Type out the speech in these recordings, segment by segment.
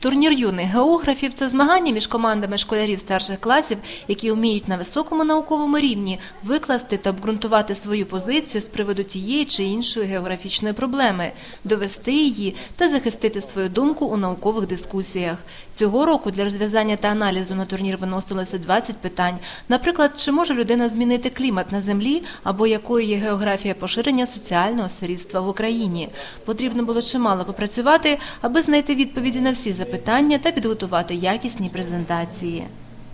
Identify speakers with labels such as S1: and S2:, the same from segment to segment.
S1: Турнір юних географів це змагання між командами школярів старших класів, які вміють на високому науковому рівні викласти та обґрунтувати свою позицію з приводу тієї чи іншої географічної проблеми, довести її та захистити свою думку у наукових дискусіях. Цього року для розв'язання та аналізу на турнір виносилося 20 питань. Наприклад, чи може людина змінити клімат на землі або якою є географія поширення соціального сирітства в Україні. Потрібно було чимало попрацювати, аби знайти відповіді на всі запитання та підготувати якісні презентації.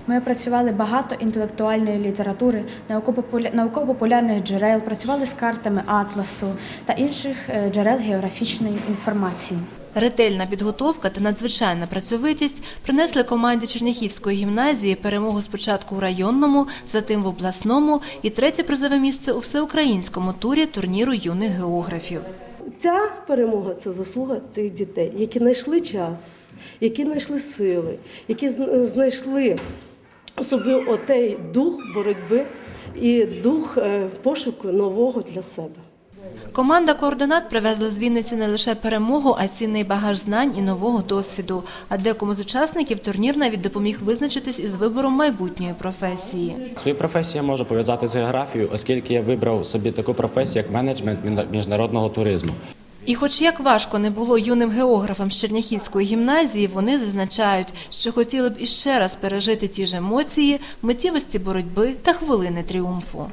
S2: Ми опрацювали багато інтелектуальної літератури, науково-популя- науково-популярних джерел, працювали з картами атласу та інших е, джерел географічної інформації.
S1: Ретельна підготовка та надзвичайна працьовитість принесли команді Черняхівської гімназії перемогу спочатку у районному, затим в обласному і третє призове місце у всеукраїнському турі турніру юних географів.
S3: Ця перемога це заслуга цих дітей, які знайшли час, які знайшли сили, які знайшли собі отей дух боротьби і дух е, пошуку нового для себе.
S1: Команда координат привезла з Вінниці не лише перемогу, а цінний багаж знань і нового досвіду. А декому з учасників турнір навіть допоміг визначитись із вибором майбутньої професії.
S4: Свою професію я можу пов'язати з географією, оскільки я вибрав собі таку професію, як менеджмент між- міжнародного туризму.
S1: І хоч як важко не було юним географам з Черняхівської гімназії, вони зазначають, що хотіли б іще раз пережити ті ж емоції, миттєвості боротьби та хвилини тріумфу.